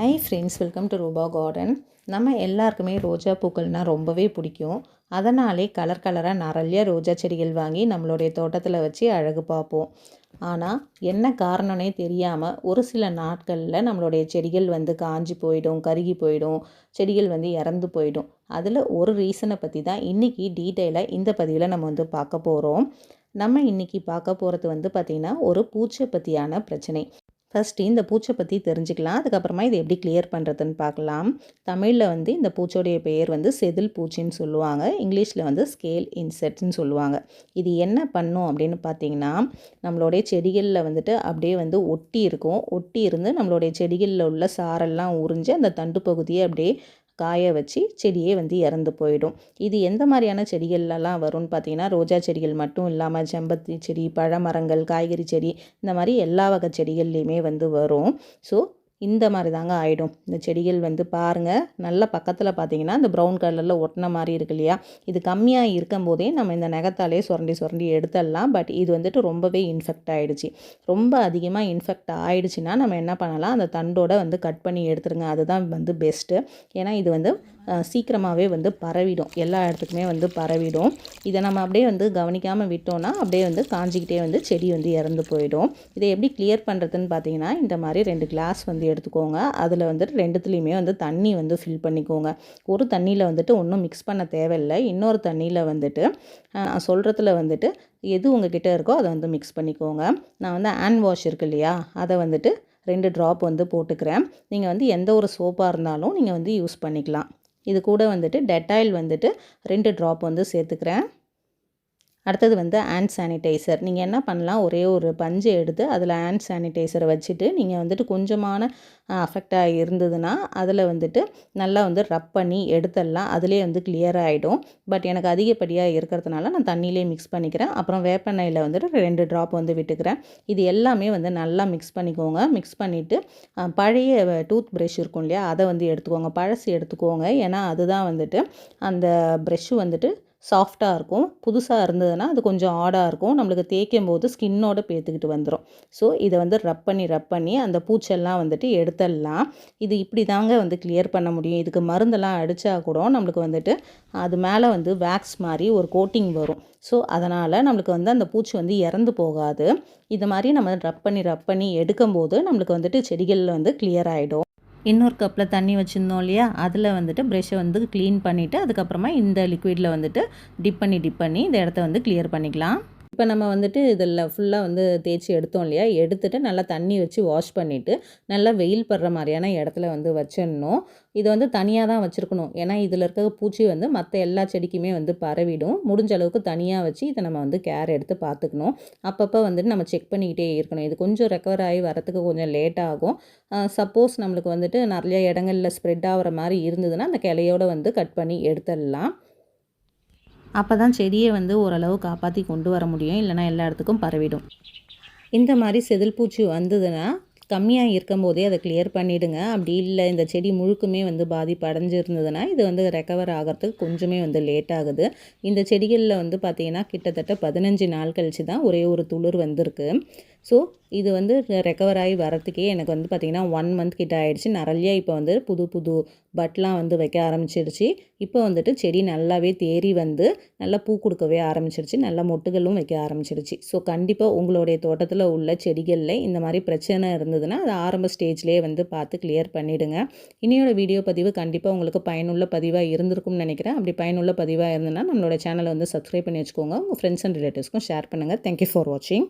Hi friends welcome to Roopa garden நம்ம எல்லாருக்குமே ரோஜா பூக்கள்னால் ரொம்பவே பிடிக்கும். அதனாலே கலர் கலராக நிறைய ரோஜா செடிகள் வாங்கி நம்மளுடைய தோட்டத்தில் வச்சு அழகு பார்ப்போம். ஆனால் என்ன காரணம்னே தெரியாமல் ஒரு சில நாட்களில் நம்மளுடைய செடிகள் வந்து காஞ்சி போயிடும் கருகி போயிடும் செடிகள் வந்து இறந்து போயிடும். அதில் ஒரு ரீசனை பற்றி தான் இன்றைக்கி டீட்டெயிலாக இந்த பதிவில் நம்ம வந்து பார்க்க போகிறோம் நம்ம இன்றைக்கி பார்க்க போகிறது வந்து பார்த்திங்கன்னா ஒரு பூச்சை பற்றியான பிரச்சனை. ஃபஸ்ட்டு இந்த பூச்சை பற்றி தெரிஞ்சுக்கலாம். அதுக்கப்புறமா இதை எப்படி கிளியர் பண்ணுறதுன்னு பார்க்கலாம். தமிழில் வந்து இந்த பூச்சோடைய பெயர் வந்து செதில் பூச்சின்னு சொல்லுவாங்க. இங்கிலீஷில் வந்து ஸ்கேல் இன்செட்ஸ்ன்னு சொல்லுவாங்க. இது என்ன பண்ணும் அப்படின்னு பார்த்தீங்கன்னா நம்மளுடைய செடிகளில் வந்துட்டு அப்படியே வந்து ஒட்டி இருக்கும். ஒட்டி இருந்து நம்மளுடைய செடிகளில் உள்ள சாரெல்லாம் உறிஞ்சு அந்த தண்டு பகுதியை அப்படியே காய வச்சு செடியே வந்து இறந்து போயிடும். இது எந்த மாதிரியான செடிகள்லாம் வரும்னு பார்த்தீங்கன்னா ரோஜா செடிகள் மட்டும் இல்லாமல் செம்பருத்தி செடி பழமரங்கள் காய்கறி செடி இந்த மாதிரி எல்லா வகை செடிகள்லேயுமே வந்து வரும். ஸோ இந்த மாதிரி தாங்க ஆகிடும் இந்த செடிகள் வந்து பாருங்கள் நல்ல பக்கத்தில் பார்த்தீங்கன்னா இந்த ப்ரௌன் கலரில் ஒட்டின மாதிரி இருக்கு இல்லையா? இது கம்மியாக இருக்கும் போதே நம்ம இந்த நகத்தாலே சுரண்டி சுரண்டி எடுத்துடலாம். பட் இது வந்துட்டு ரொம்பவே இன்ஃபெக்ட் ஆகிடுச்சு ரொம்ப அதிகமாக இன்ஃபெக்ட் ஆகிடுச்சின்னா நம்ம என்ன பண்ணலாம்? அந்த தண்டோட வந்து கட் பண்ணி எடுத்துருங்க. அதுதான் வந்து பெஸ்ட்டு ஏன்னா இது வந்து சீக்கிரமாகவே வந்து பரவிடும். எல்லா இடத்துக்குமே வந்து பரவிடும். இதை நம்ம அப்படியே வந்து கவனிக்காமல் விட்டோம்னா அப்படியே வந்து காஞ்சிக்கிட்டே வந்து செடி வந்து இறந்து போயிடும். இதை எப்படி கிளியர் பண்ணுறதுன்னு பார்த்தீங்கன்னா இந்த மாதிரி ரெண்டு கிளாஸ் வந்து எடுத்துக்கோங்க. அதில் வந்துட்டு ரெண்டுத்துலேயுமே வந்து தண்ணி வந்து ஃபில் பண்ணிக்கோங்க. ஒரு தண்ணியில் வந்துட்டு ஒன்றும் மிக்ஸ் பண்ண தேவையில்லை. இன்னொரு தண்ணியில் வந்துட்டு நான் சொல்கிறதுல வந்துட்டு எது உங்கள் கிட்டே இருக்கோ அதை வந்து மிக்ஸ் பண்ணிக்கோங்க. நான் வந்து ஹேண்ட் வாஷ் இருக்கு இல்லையா அதை வந்துட்டு ரெண்டு ட்ராப் வந்து போட்டுக்கிறேன். நீங்கள் வந்து எந்த ஒரு சோப்பாக இருந்தாலும் நீங்கள் வந்து யூஸ் பண்ணிக்கலாம். இது கூட வந்துட்டு டெட்டாயில் வந்துட்டு ரெண்டு ட்ராப் வந்து சேர்த்துக்கிறேன். அடுத்தது வந்து ஹேண்ட் சானிடைசர் நீங்கள் என்ன பண்ணலாம்? ஒரே ஒரு பஞ்சை எடுத்து அதில் ஹேண்ட் சானிடைசரை வச்சுட்டு நீங்கள் வந்துட்டு கொஞ்சமான அஃபெக்டாக இருந்ததுன்னா அதில் வந்துட்டு நல்லா வந்து ரப் பண்ணி எடுத்துடலாம். அதிலே வந்து கிளியர் ஆகிடும் பட் எனக்கு அதிகப்படியாக இருக்கிறதுனால நான் தண்ணியிலே மிக்ஸ் பண்ணிக்கிறேன். அப்புறம் வேப்பெண்ணெயில் வந்துட்டு ரெண்டு ட்ராப் வந்து விட்டுக்கிறேன். இது எல்லாமே வந்து நல்லா மிக்ஸ் பண்ணிக்கோங்க. மிக்ஸ் பண்ணிவிட்டு பழைய டூத் ப்ரஷ் இருக்கும் இல்லையா? அதை வந்து எடுத்துக்கோங்க. பழசு எடுத்துக்கோங்க. ஏன்னா அதுதான் வந்துட்டு அந்த ப்ரெஷ்ஷு வந்துட்டு சாஃப்டாக இருக்கும். புதுசாக இருந்ததுன்னா அது கொஞ்சம் ஆடாக இருக்கும். நம்மளுக்கு தேய்க்கும் போது ஸ்கின்னோட பேத்துக்கிட்டு வந்துடும் ஸோ இதை வந்து ரப் பண்ணி ரப் பண்ணி அந்த பூச்செல்லாம் வந்துட்டு எடுத்துடலாம் இது இப்படி தாங்க வந்து கிளியர் பண்ண முடியும். இதுக்கு மருந்தெல்லாம் அடித்தா கூட நம்மளுக்கு வந்துட்டு அது மேலே வந்து வேக்ஸ் மாதிரி ஒரு கோட்டிங் வரும். ஸோ அதனால் நம்மளுக்கு வந்து அந்த பூச்சி வந்து இறந்து போகாது. இது மாதிரி நம்ம ரப் பண்ணி ரப் பண்ணி எடுக்கும்போது நம்மளுக்கு வந்துட்டு செடிகளில் வந்து கிளியர் ஆகிடும் இன்னொரு கப்பில் தண்ணி வச்சுருந்தோம் இல்லையா? அதில் வந்துட்டு ப்ரெஷ்ஷை வந்து க்ளீன் பண்ணிவிட்டு அதுக்கப்புறமா இந்த லிக்விடில் வந்துட்டு டிப் பண்ணி டிப் பண்ணி இந்த இடத்த வந்து கிளியர் பண்ணிக்கலாம். இப்போ நம்ம வந்துட்டு இதில் ஃபுல்லாக வந்து தேய்ச்சி எடுத்தோம் இல்லையா? எடுத்துகிட்டு நல்லா தண்ணி வச்சு வாஷ் பண்ணிவிட்டு நல்லா வெயில் படுற மாதிரியான இடத்துல வந்து வச்சிடணும். இதை வந்து தனியாக தான் வச்சுருக்கணும். ஏன்னா இதில் இருக்க பூச்சி வந்து மற்ற எல்லா செடிக்குமே வந்து பரவிடும். முடிஞ்ச அளவுக்கு தனியாக வச்சு இதை நம்ம வந்து கேர் எடுத்து பார்த்துக்கணும். அப்பப்போ வந்துட்டு நம்ம செக் பண்ணிக்கிட்டே இருக்கணும். இது கொஞ்சம் ரெக்கவர் ஆகி வரத்துக்கு கொஞ்சம் லேட் ஆகும். சப்போஸ் நம்மளுக்கு வந்துட்டு நிறைய இடங்களில் ஸ்ப்ரெட் ஆகிற மாதிரி இருந்ததுன்னா அந்த கிளையோடு வந்து கட் பண்ணி எடுத்துடலாம். அப்போ தான் செடியை வந்து ஓரளவு காப்பாற்றி கொண்டு வர முடியும். இல்லைனா எல்லா இடத்துக்கும் பரவிடும். இந்த மாதிரி செதில் பூச்சி வந்ததுன்னா கம்மியாக இருக்கும் போதே அதை கிளியர் பண்ணிவிடுங்க அப்படி இல்லை இந்த செடி முழுக்குமே வந்து பாதிப்பு அடைஞ்சிருந்ததுன்னா இது வந்து ரெக்கவர் ஆகிறதுக்கு கொஞ்சமே வந்து லேட் ஆகுது. இந்த செடிகளில் வந்து பார்த்திங்கன்னா கிட்டத்தட்ட பதினஞ்சு நாள் கழித்து தான் ஒரே ஒரு துளிர் வந்திருக்கு. ஸோ இது வந்து ரெக்கவர் ஆகி வரத்துக்கே எனக்கு வந்து பார்த்திங்கன்னா ஒன் மந்த் கிட்ட ஆகிடுச்சு நிறைய இப்போ வந்து புது புது பட்லாம் வந்து வைக்க ஆரம்பிச்சிருச்சு. இப்போ வந்துட்டு செடி நல்லாவே தேறி வந்து நல்லா பூ கொடுக்கவே ஆரம்பிச்சிருச்சு. நல்லா மொட்டுகளும் வைக்க ஆரம்பிச்சிருச்சு. ஸோ கண்டிப்பாக உங்களுடைய தோட்டத்தில் உள்ள செடிகளில் இந்த மாதிரி பிரச்சனை இருந்ததுன்னா அது ஆரம்ப ஸ்டேஜ்லேயே வந்து பார்த்து கிளியர் பண்ணிவிடுங்க இனியோட வீடியோ பதிவு கண்டிப்பாக உங்களுக்கு பயனுள்ள பதிவாக இருந்திருக்கும்னு நினைக்கிறேன். அப்படி பயனுள்ள பதிவாக இருந்ததுன்னா நம்மளோட சேனலை வந்து சப்ஸ்கிரைப் பண்ணி வச்சுக்கோங்க. உங்கள் ஃப்ரெண்ட்ஸ் அண்ட் ரிலேட்டிவ்ஸ்க்கும் ஷேர் பண்ணுங்கள் தேங்க்யூ ஃபார் வாட்சிங்